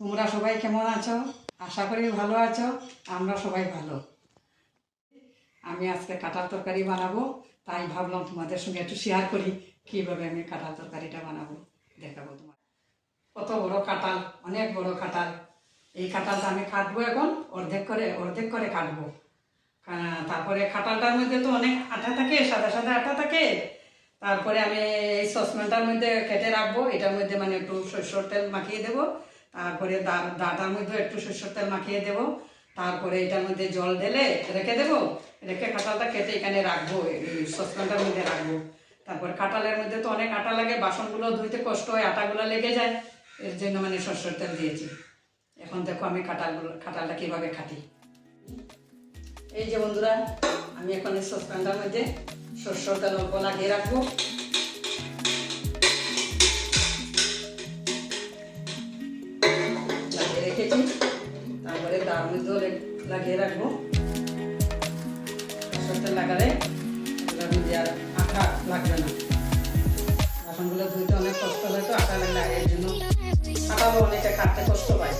তোমরা সবাই কেমন আছো? আশা করি ভালো আছো, আমরা সবাই ভালো। আমি আজকে কাঁঠাল তরকারি বানাবো, তাই ভাবলাম তোমাদের সঙ্গে একটু শেয়ার করি, কীভাবে আমি কাঁঠাল তরকারিটা বানাবো, দেখাবো তোমার কত বড় কাঁঠাল, অনেক বড় কাঁঠাল। এই কাঁঠালটা আমি কাটবো এখন, অর্ধেক করে অর্ধেক করে কাটবো। তারপরে কাঁঠালটার মধ্যে তো অনেক আঠা থাকে, সাদা সাদা আঠা থাকে। তারপরে আমি এই সসপ্যানটার মধ্যে কেটে রাখব, এটার মধ্যে মানে একটু সরষের তেল মাখিয়ে দেবো। তারপরে দাটার মধ্যে একটু সরষের তেল মাখিয়ে দেবো। তারপরে এটার মধ্যে জল ঢেলে রেখে দেবো। রেখে কাঁঠালটা কেটে এখানে রাখব সসপ্যানটার মধ্যে রাখব। তারপর কাঁঠালের মধ্যে তো অনেক আটা লাগে, বাসনগুলো ধুইতে কষ্ট হয়, আটাগুলো লেগে যায়। এর জন্য মানে সরষের তেল দিয়েছি। এখন দেখো আমি কাঁঠালগুলো কাঁঠালটা কীভাবে কাটি। এই যে বন্ধুরা, আমি এখন এই সসপ্যানটার মধ্যে সরষের তেল অল্প লাগিয়ে রাখব। লাগিয়ে রাখব। সরষের লাগালে মধ্যে আর আঠা লাগবে না। বাসনগুলো ধুইতে অনেক কষ্ট হয় তো, আটা লাগলে আগের জন্য। আটাও অনেকে কাটতে কষ্ট পায়।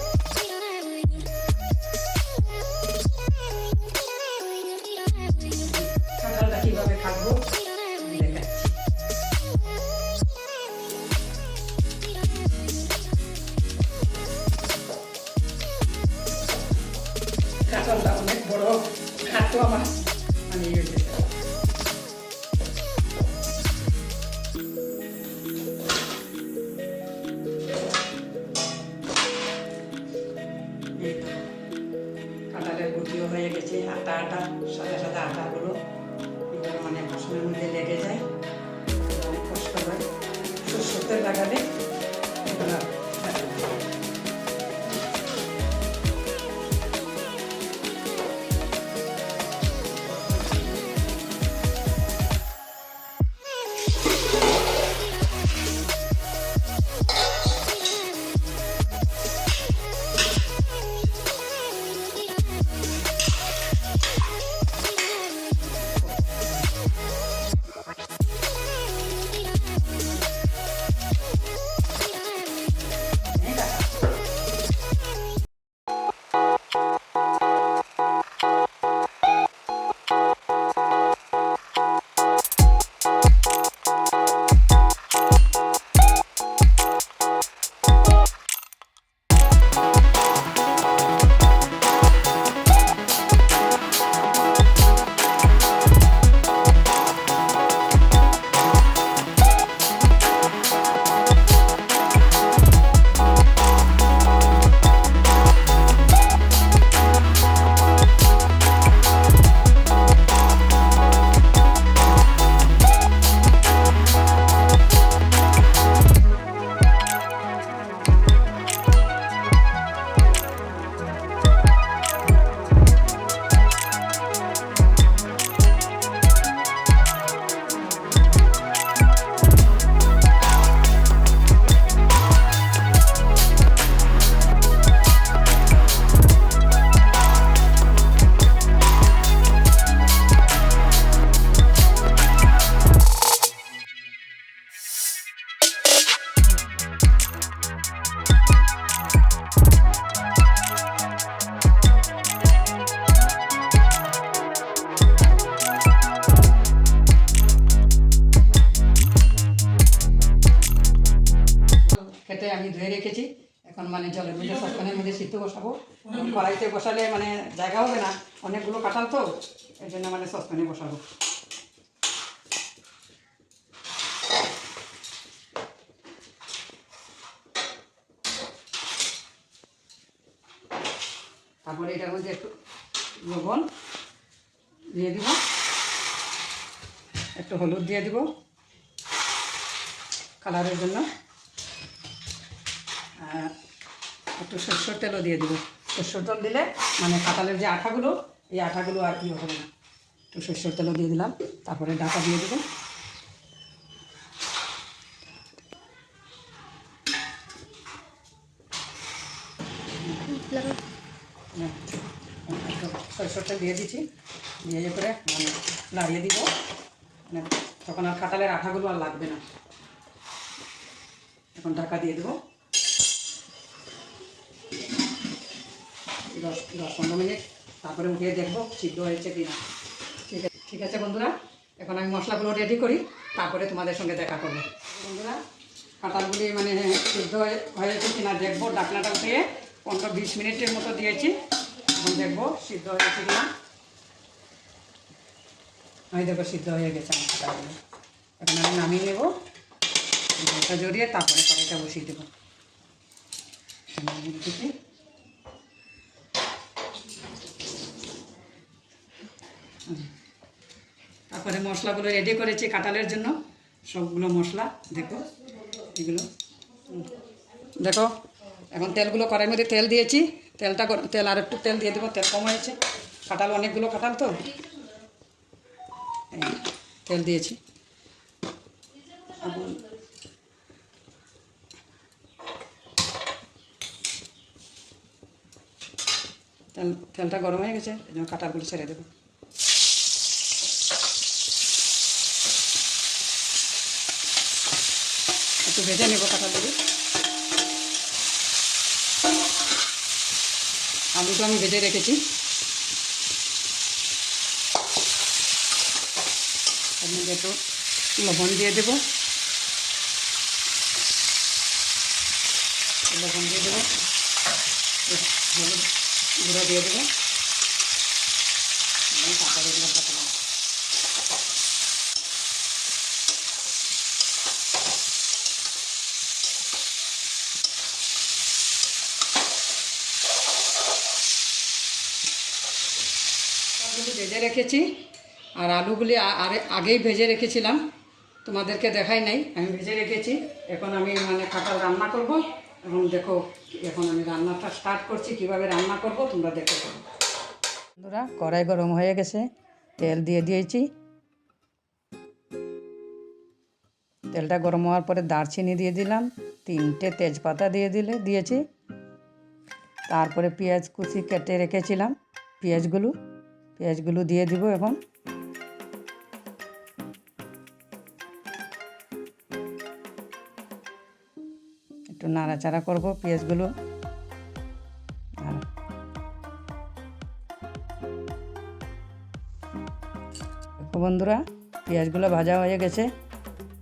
বসাবো কড়াইতে বসালে মানে জায়গা হবে না। অনেকগুলো কাঁঠাল তো এর জন্য মানে সসপ্যানে বসাবো। তারপরে এটার মধ্যে একটু লবণ দিয়ে দিব। একটু হলুদ দিয়ে দিব কালারের জন্য। আর একটু সরষের তেলও দিয়ে দেবো। সরষের তেল দিলে মানে কাঁঠালের যে আঠাগুলো, এই আঠাগুলো আর কি হবে না। একটু সরষের তেলও দিয়ে দিলাম। তারপরে ডাটা দিয়ে দেবো। সরষের তেল দিয়ে দিচ্ছি। দিয়ে যে করে মানে নাড়িয়ে দিব। মানে তখন আর কাঁঠালের আঠাগুলো আর লাগবে না। এখন ঢাকা দিয়ে দেবো। দশ দশ পনেরো মিনিট, তারপরে উঠিয়ে দেখব সিদ্ধ হয়েছে কি না ঠিক আছে ঠিক আছে বন্ধুরা, এখন আমি মশলাগুলো রেডি করি, তারপরে তোমাদের সঙ্গে দেখা করব। বন্ধুরা, কাঁঠালগুলি মানে সিদ্ধ হয়ে, হয়েছে কি না দেখব, ডাকনাটা উঠিয়ে পনেরো, বিশ মিনিটের মতো দিয়েছি। এখন দেখব সিদ্ধ হয়েছে কি না আমি দেখো, সিদ্ধ হয়ে গেছে আমার কাঁঠালগুলো। এখন আমি নামিয়ে নেব জড়িয়ে তারপরে কড়াইটা বসিয়ে দেবো নামিয়ে রেখেছি তারপরে মশলাগুলো রেডি করেছি কাঁঠালের জন্য। সবগুলো মশলা, দেখো, এগুলো। দেখো, এখন তেলগুলো কড়াইয়ের মধ্যে তেল দিয়েছি। তেলটা তেল আর একটু তেল দিয়ে দেবো, তেল কম হয়েছে। কাঁঠাল অনেকগুলো কাঁঠাল তো। তেল দিয়েছি। তেল, তেলটা গরম হয়ে গেছে কাঁটাগুলো ছেড়ে দেবো। একটু ভেজে নেব কাঁটাগুলি আলুটা আমি ভেজে রেখেছি। একটু লবণ দিয়ে দেবো। লবণ দিয়ে দেবো। গুঁড়ো দিয়ে দেবো। তারপরে এগুলো পাঠালাম আলুগুলি ভেজে রেখেছি আর আলুগুলি আরে আগেই ভেজে রেখেছিলাম। তোমাদেরকে দেখাই নাই। আমি ভেজে রেখেছি। এখন আমি মানে কাঁঠাল রান্না করব এবং দেখো এখন আমি রান্নাটা স্টার্ট করছি, কীভাবে রান্না করব তোমরা দেখতে বন্ধুরা, কড়াই গরম হয়ে গেছে। তেল দিয়ে দিয়েছি। তেলটা গরম হওয়ার পরে দারচিনি দিয়ে দিলাম। তিনটে তেজপাতা দিয়ে দিলে, দিয়েছি। তারপরে পেঁয়াজ কুচি কেটে রেখেছিলাম। পেঁয়াজগুলো পেঁয়াজগুলো দিয়ে দিব এখন একটু নাড়াচাড়া করব পেঁয়াজগুলো। বন্ধুরা, পেঁয়াজগুলো ভাজা হয়ে গেছে।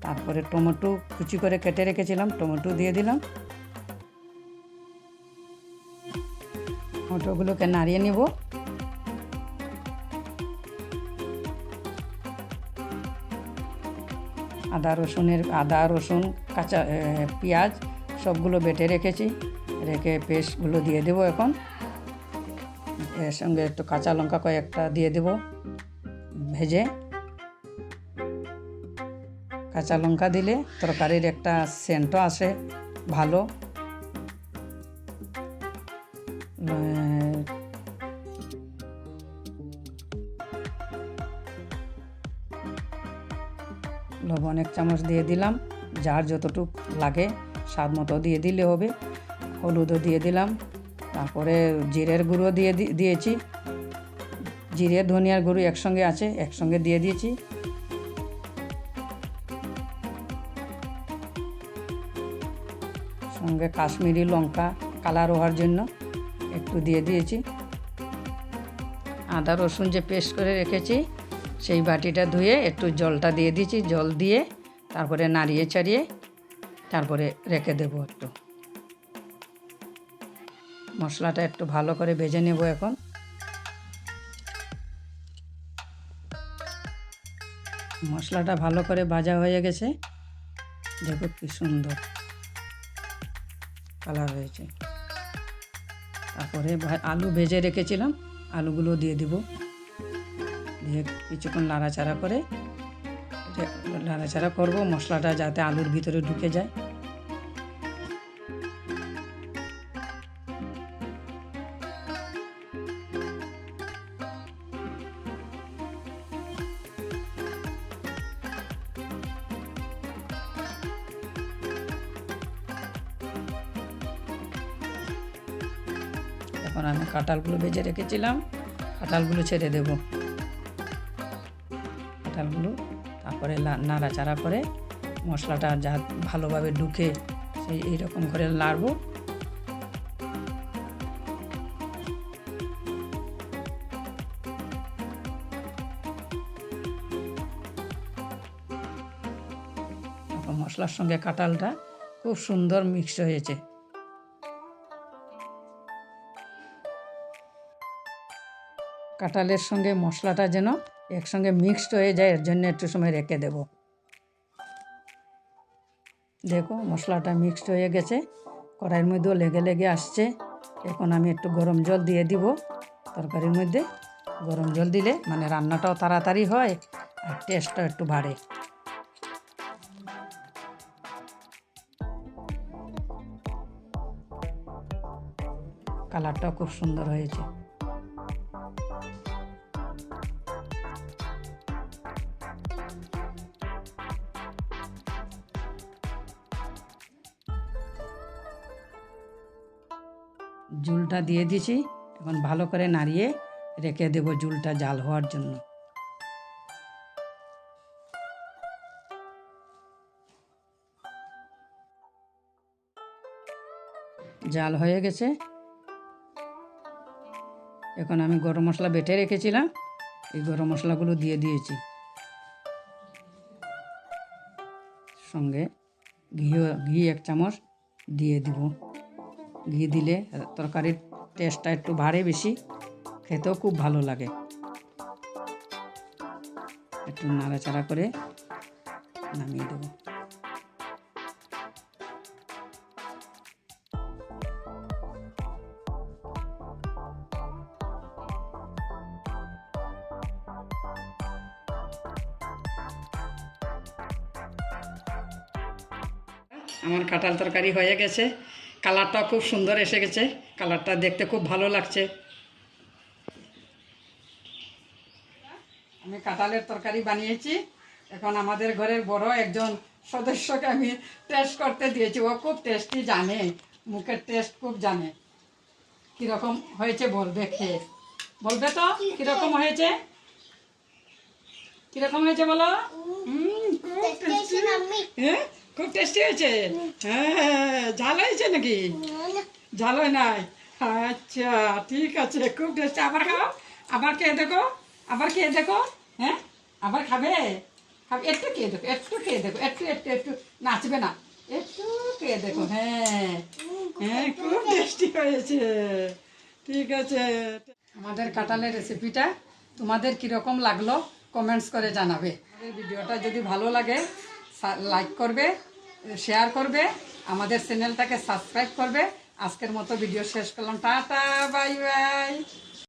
তারপরে টমেটো কুচি করে কেটে রেখেছিলাম, টমেটো দিয়ে দিলাম। টমেটোগুলোকে নাড়িয়ে নিব। আদা রসুনের, আদা, রসুন, কাঁচা পেঁয়াজ সবগুলো বেটে রেখেছি। রেখে পেস্টগুলো দিয়ে দেবো এখন। এর সঙ্গে একটু কাঁচা লঙ্কা কয়েকটা দিয়ে দেবো ভেজে। কাঁচা লঙ্কা দিলে তরকারির একটা সেন্টও আসে, ভালো। চামচ দিয়ে দিলাম। যার যতটুক লাগে, স্বাদ মতো দিয়ে দিলে হবে। হলুদও দিয়ে দিলাম। তারপরে জিরের গুঁড়ো দিয়ে দিয়েছি। জিরে, ধনিয়ার গুঁড়ো একসঙ্গে আছে, একসঙ্গে দিয়ে দিয়েছি। সঙ্গে কাশ্মীরি লঙ্কা কালার হওয়ার জন্য একটু দিয়ে দিয়েছি। আদা রসুন যে পেস্ট করে রেখেছি, সেই বাটিটা ধুয়ে একটু জলটা দিয়ে দিয়েছি। জল দিয়ে তারপরে নাড়িয়ে চাড়িয়ে তারপরে রেখে দেবো একটু। মশলাটা একটু ভালো করে ভেজে নেব এখন। মশলাটা ভালো করে ভাজা হয়ে গেছে। দেখো কি সুন্দর কালার হয়েছে। তারপরে আলু ভেজে রেখেছিলাম। আলুগুলো দিয়ে দিব। দিয়ে কিছুক্ষণ নাড়াচাড়া করে নাড়াচাড়া করব, মশলাটা যাতে আলুর ভিতরে ঢুকে যায়। এখন আমি কাঁঠালগুলো ভেজে রেখেছিলাম, কাঁঠালগুলো ছেড়ে দেব। কাঁঠালগুলো তারপরে নাড়াচাড়া করে মশলাটা যা ভালোভাবে ঢুকে সেই এইরকম করে লাড়বো মশলার সঙ্গে কাঁঠালটা খুব সুন্দর মিক্স হয়েছে। কাঁঠালের সঙ্গে মশলাটা যেন একসঙ্গে মিক্সড হয়ে যায়, এর জন্য একটু সময় রেখে দেব। দেখো, মশলাটা মিক্সড হয়ে গেছে। কড়াইয়ের মধ্যেও লেগে লেগে আসছে। এখন আমি একটু গরম জল দিয়ে দিব। তরকারির মধ্যে গরম জল দিলে মানে রান্নাটাও তাড়াতাড়ি হয় আর টেস্টটাও একটু বাড়ে। কালারটাও খুব সুন্দর হয়েছে। জুলটা দিয়ে দিয়েছি। এখন ভালো করে নাড়িয়ে রেখে দেবো জুলটা জাল হওয়ার জন্য। জাল হয়ে গেছে। এখন আমি গরম মশলা বেটে রেখেছিলাম। এই গরম মশলাগুলো দিয়ে দিয়েছি। সঙ্গে ঘিও ঘি এক চামচ দিয়ে দিব। ঘি দিলে তরকারির টেস্টটা একটু বাড়ে বেশি। খেতেও খুব ভালো লাগে। একটু নাড়াচাড়া করে নামিয়ে দেবো। আমার কাঁঠাল তরকারি হয়ে গেছে। কালারটা খুব সুন্দর এসে গেছে। কালারটা দেখতে খুব ভালো লাগছে। আমি কাঁঠালের তরকারি বানিয়েছি। এখন আমাদের ঘরের বড় একজন সদস্যকে আমি টেস্ট করতে দিয়েছি। ও খুব টেস্টি জানে। মুখের টেস্ট খুব জানে। কীরকম হয়েছে বলবে খেয়ে। বলবে তো কীরকম হয়েছে? কীরকম হয়েছে বলো? হুম খুব টেস্টি হ্যাঁ? খুব টেস্টি হয়েছে? হ্যাঁ ঝাল হয়েছে নাকি? ঝাল হয় নাই? আচ্ছা ঠিক আছে, খুব টেস্টি। আবার খাও, আবার খেয়ে দেখো, আবার খেয়ে দেখো হ্যাঁ? আবার খাবে? একটু খেয়ে দেখো, একটু খেয়ে দেখো, একটু একটু একটু। নাচবে না। একটু খেয়ে দেখো হ্যাঁ। হ্যাঁ খুব টেস্টি হয়েছে। ঠিক আছে। আমাদের কাঁঠালের রেসিপিটা তোমাদের কীরকম লাগল কমেন্টস করে জানাবে। ভিডিওটা যদি ভালো লাগে লাইক করবে শেয়ার করবে, আমাদের চ্যানেলটাকে সাবস্ক্রাইব করবে। আজকের মতো ভিডিও শেষ করলাম। Tata bye bye